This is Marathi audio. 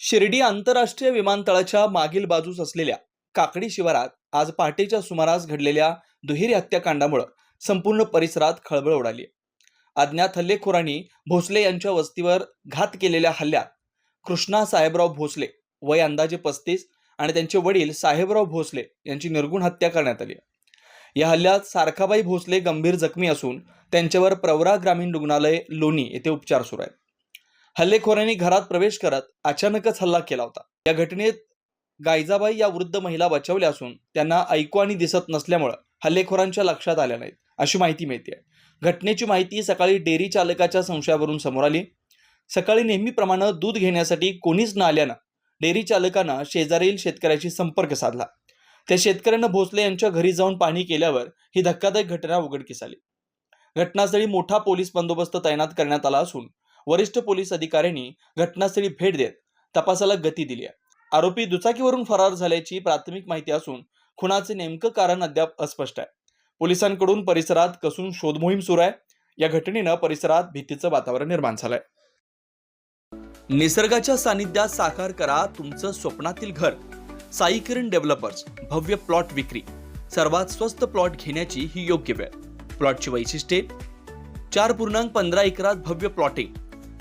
शिर्डी आंतरराष्ट्रीय विमानतळाच्या मागील बाजूस असलेल्या काकडी शिवारात आज पहाटेच्या सुमारास घडलेल्या दुहेरी हत्याकांडामुळं संपूर्ण परिसरात खळबळ उडाली. अज्ञात हल्लेखोरांनी भोसले यांच्या वस्तीवर घात केलेल्या हल्ल्यात कृष्णा साहेबराव भोसले वय अंदाजे पस्तीस आणि त्यांचे वडील साहेबराव भोसले यांची निर्गुण हत्या करण्यात आली. या हल्ल्यात सारखाबाई भोसले गंभीर जखमी असून त्यांच्यावर प्रवरा ग्रामीण रुग्णालय लोणी येथे उपचार सुरू आहेत. हल्लेखोरांनी घरात प्रवेश करत अचानकच हल्ला केला होता. या घटनेत गायजाबाई या वृद्ध महिला बचावल्या असून त्यांना ऐकू आणि दिसत नसल्यामुळं हल्लेखोरांच्या लक्षात आल्या नाहीत अशी माहिती मिळते घटनेची माहिती सकाळी डेअरी चालकाच्या संशयावरून समोर आली. सकाळी नेहमीप्रमाणे दूध घेण्यासाठी कोणीच न आल्यानं डेअरी चालकानं शेजारील शेतकऱ्याशी संपर्क साधला. त्या शेतकऱ्यानं भोसले यांच्या घरी जाऊन पाहणी केल्यावर ही धक्कादायक घटना उघडकीस आली. घटनास्थळी मोठा पोलीस बंदोबस्त तैनात करण्यात आला असून वरिष्ठ पोलीस अधिकाऱ्यांनी घटनास्थळी भेट देत तपासाला गती दिली आहे. आरोपी दुचाकीवरून फरार झाल्याची प्राथमिक माहिती असून खुनाचे नेमकं कारण अद्याप अस्पष्ट आहे. पोलिसांकडून परिसरात कसून शोध मोहीम सुरू आहे. या घटनेनं परिसरात भीतीचं वातावरण निर्माण झालंय. निसर्गाच्या सानिध्यात साकार करा तुमचं स्वप्नातील घर. साई किरण डेव्हलपर्स भव्य प्लॉट विक्री. सर्वात स्वस्त प्लॉट घेण्याची ही योग्य वेळ. प्लॉटची वैशिष्ट्ये. चार पूर्णांक पंधरा एकरात भव्य प्लॉटिंग.